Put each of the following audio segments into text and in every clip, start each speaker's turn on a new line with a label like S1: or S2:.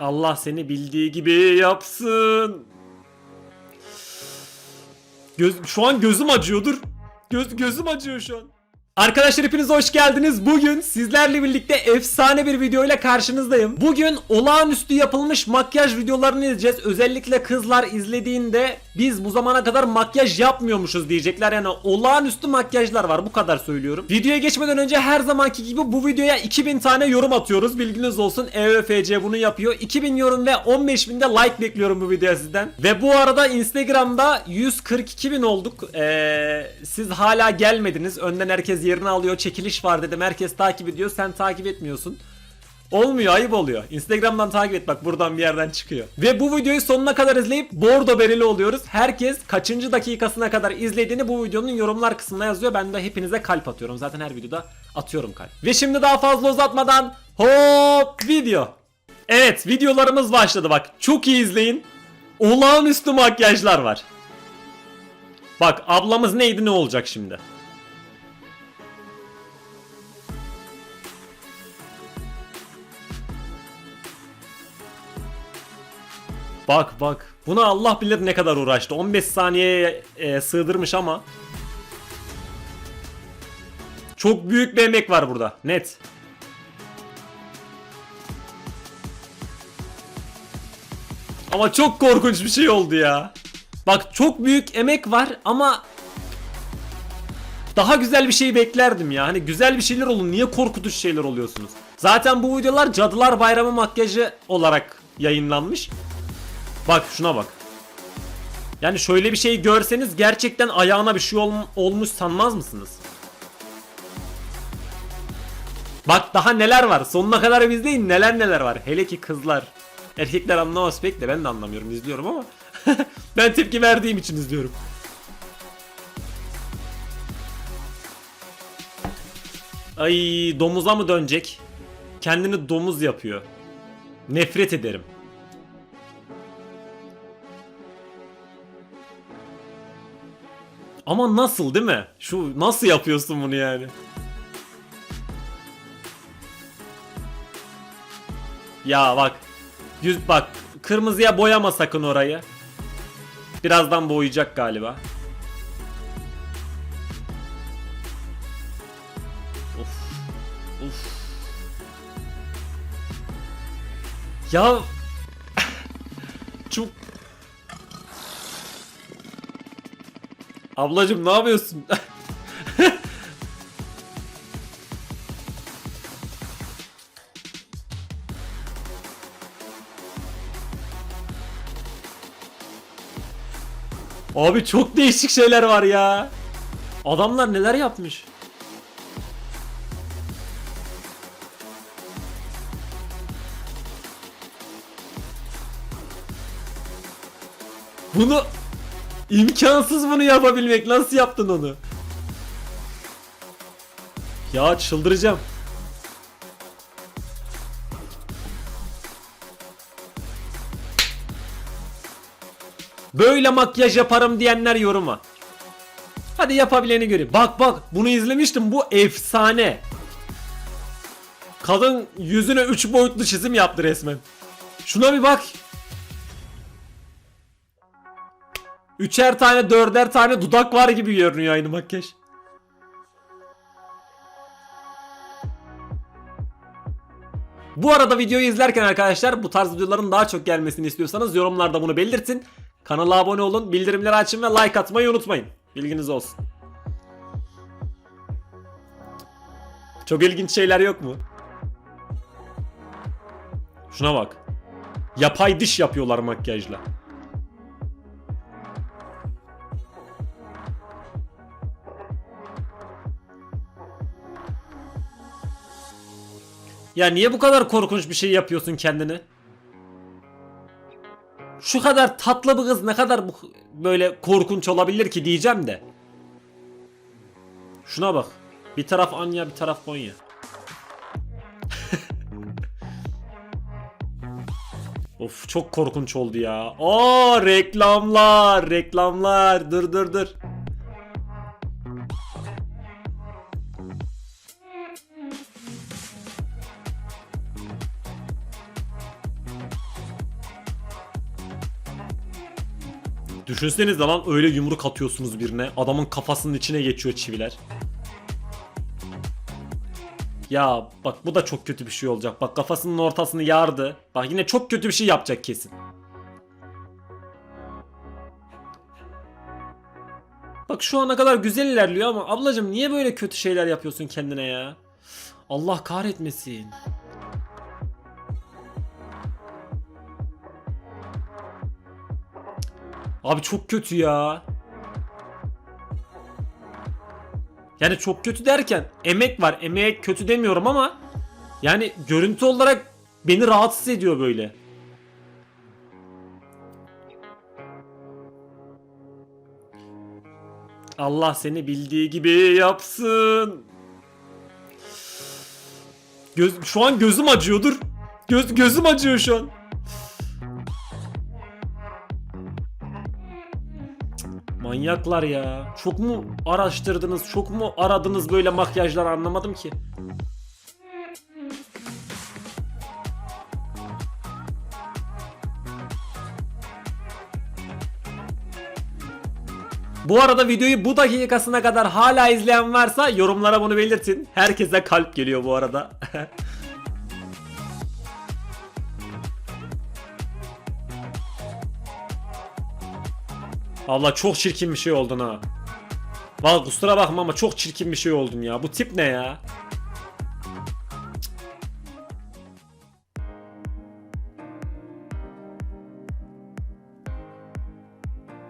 S1: Allah seni bildiği gibi yapsın. Göz, şu an gözüm acıyordur. Göz, gözüm acıyor şu an. Arkadaşlar hepiniz hoş geldiniz. Bugün sizlerle birlikte efsane bir video ile karşınızdayım. Bugün olağanüstü yapılmış makyaj videolarını izleyeceğiz. Özellikle kızlar izlediğinde biz bu zamana kadar makyaj yapmıyormuşuz diyecekler. Yani olağanüstü makyajlar var bu kadar söylüyorum. Videoya geçmeden önce her zamanki gibi bu videoya 2000 tane yorum atıyoruz. Bilginiz olsun. EÖFC bunu yapıyor. 2000 yorum ve 15 bin de like bekliyorum bu videoya sizden. Ve bu arada Instagram'da 142 bin olduk. Ee, siz hala gelmediniz. Önden herkes yerini alıyor. Çekiliş var dedim. Herkes takip ediyor. Sen takip etmiyorsun. Olmuyor ayıp oluyor. Instagram'dan takip et bak buradan bir yerden çıkıyor. Ve bu videoyu sonuna kadar izleyip bordo bereli oluyoruz. Herkes kaçıncı dakikasına kadar izlediğini bu videonun yorumlar kısmına yazıyor. Ben de hepinize kalp atıyorum. Zaten her videoda atıyorum kalp. Ve şimdi daha fazla uzatmadan hop video. Evet videolarımız başladı bak. Çok iyi izleyin. Olağanüstü makyajlar var. Bak ablamız neydi ne olacak şimdi. Bak bak. Buna Allah bilir ne kadar uğraştı. 15 saniyeye e, sığdırmış ama. Çok büyük bir emek var burada. Net. Ama çok korkunç bir şey oldu ya. Bak çok büyük emek var ama daha güzel bir şey beklerdim ya. Hani güzel bir şeyler olun. Niye korkutucu şeyler oluyorsunuz? Zaten bu videolar Cadılar Bayramı makyajı olarak yayınlanmış. Bak şuna bak. Yani şöyle bir şey görseniz gerçekten ayağına bir şey ol- olmuş sanmaz mısınız? Bak daha neler var. Sonuna kadar izleyin neler neler var. Hele ki kızlar. Erkekler anlamaz pek de ben de anlamıyorum izliyorum ama. ben tepki verdiğim için izliyorum. Ay domuza mı dönecek? Kendini domuz yapıyor. Nefret ederim. Ama nasıl değil mi? Şu nasıl yapıyorsun bunu yani? Ya bak. Yüz bak. Kırmızıya boyama sakın orayı. Birazdan boyayacak galiba. Of. Of. Ya Ablacım ne yapıyorsun? Abi çok değişik şeyler var ya. Adamlar neler yapmış? Bunu imkansız bunu yapabilmek. Nasıl yaptın onu? Ya çıldıracağım. Böyle makyaj yaparım diyenler yoruma. Hadi yapabileni göreyim. Bak bak bunu izlemiştim. Bu efsane. Kadın yüzüne 3 boyutlu çizim yaptı resmen. Şuna bir bak. Üçer tane dörder tane dudak var gibi görünüyor aynı makyaj. Bu arada videoyu izlerken arkadaşlar bu tarz videoların daha çok gelmesini istiyorsanız yorumlarda bunu belirtin. Kanala abone olun, bildirimleri açın ve like atmayı unutmayın. Bilginiz olsun. Çok ilginç şeyler yok mu? Şuna bak. Yapay diş yapıyorlar makyajla. Ya niye bu kadar korkunç bir şey yapıyorsun kendini? Şu kadar tatlı bir kız ne kadar bu böyle korkunç olabilir ki diyeceğim de. Şuna bak. Bir taraf Anya bir taraf Konya. of çok korkunç oldu ya. Aa reklamlar reklamlar dur dur dur. Düşünsenize lan öyle yumruk atıyorsunuz birine. Adamın kafasının içine geçiyor çiviler. Ya bak bu da çok kötü bir şey olacak. Bak kafasının ortasını yardı. Bak yine çok kötü bir şey yapacak kesin. Bak şu ana kadar güzel ilerliyor ama ablacım niye böyle kötü şeyler yapıyorsun kendine ya? Allah kahretmesin. Abi çok kötü ya. Yani çok kötü derken emek var. Emeğe kötü demiyorum ama yani görüntü olarak beni rahatsız ediyor böyle. Allah seni bildiği gibi yapsın. Göz, şu an gözüm acıyor dur. Göz, gözüm acıyor şu an. Manyaklar ya. Çok mu araştırdınız, çok mu aradınız böyle makyajlar anlamadım ki. Bu arada videoyu bu dakikasına kadar hala izleyen varsa yorumlara bunu belirtin. Herkese kalp geliyor bu arada. Abla çok çirkin bir şey oldun ha. Valla kusura bakma ama çok çirkin bir şey oldun ya. Bu tip ne ya?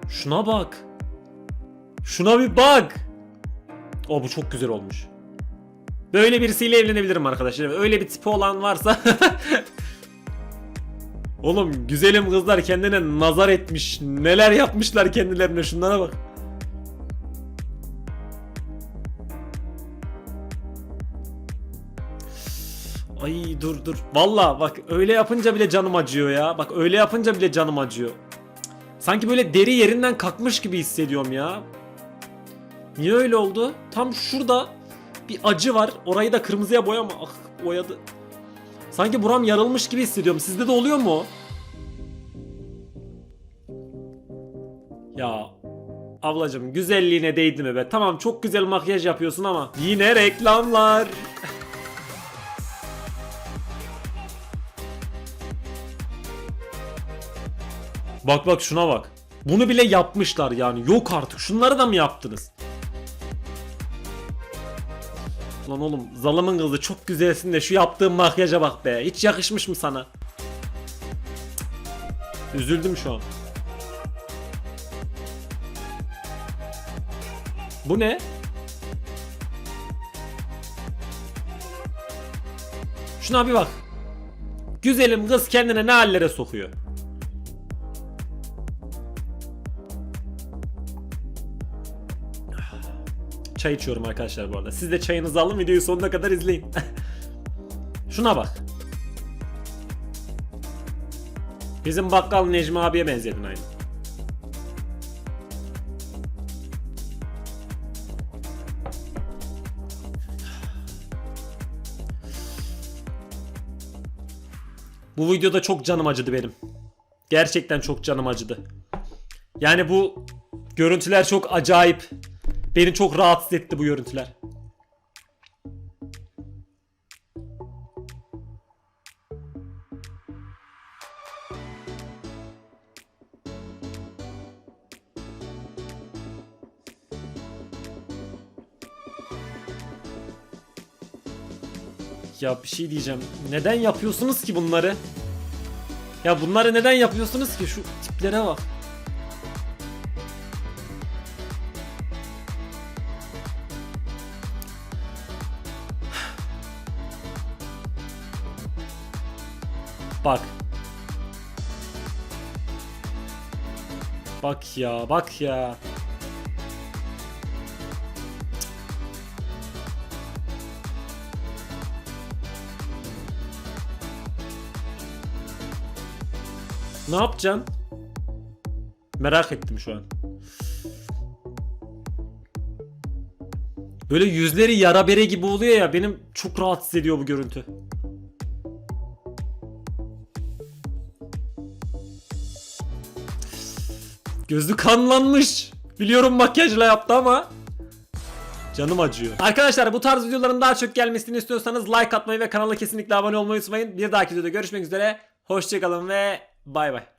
S1: Şuna bak. Şuna bir bak. O bu çok güzel olmuş. Böyle birisiyle evlenebilirim arkadaşlar. Öyle bir tipi olan varsa Oğlum güzelim kızlar kendine nazar etmiş. Neler yapmışlar kendilerine şunlara bak. Ay dur dur. Valla bak öyle yapınca bile canım acıyor ya. Bak öyle yapınca bile canım acıyor. Sanki böyle deri yerinden kalkmış gibi hissediyorum ya. Niye öyle oldu? Tam şurada bir acı var. Orayı da kırmızıya boyama. Ah boyadı. Sanki buram yarılmış gibi hissediyorum. Sizde de oluyor mu? Ya ablacım güzelliğine değdi mi be? Tamam çok güzel makyaj yapıyorsun ama yine reklamlar. Bak bak şuna bak. Bunu bile yapmışlar yani. Yok artık. Şunları da mı yaptınız? Lan oğlum zalımın kızı çok güzelsin de şu yaptığın makyaja bak be. Hiç yakışmış mı sana? Üzüldüm şu an. Bu ne? Şuna bir bak. Güzelim kız kendine ne hallere sokuyor. Çay içiyorum arkadaşlar bu arada. Siz de çayınızı alın videoyu sonuna kadar izleyin. Şuna bak. Bizim bakkal Necmi abiye benzedin aynı. Bu videoda çok canım acıdı benim. Gerçekten çok canım acıdı. Yani bu görüntüler çok acayip. Beni çok rahatsız etti bu görüntüler. Ya bir şey diyeceğim. Neden yapıyorsunuz ki bunları? Ya bunları neden yapıyorsunuz ki? Şu tiplere bak. Bak. Bak ya, bak ya. Ne yapacaksın? Merak ettim şu an. Böyle yüzleri yara bere gibi oluyor ya benim çok rahatsız ediyor bu görüntü. Gözü kanlanmış. Biliyorum makyajla yaptı ama Canım acıyor. Arkadaşlar bu tarz videoların daha çok gelmesini istiyorsanız like atmayı ve kanala kesinlikle abone olmayı unutmayın. Bir dahaki videoda görüşmek üzere. Hoşçakalın ve bay bay.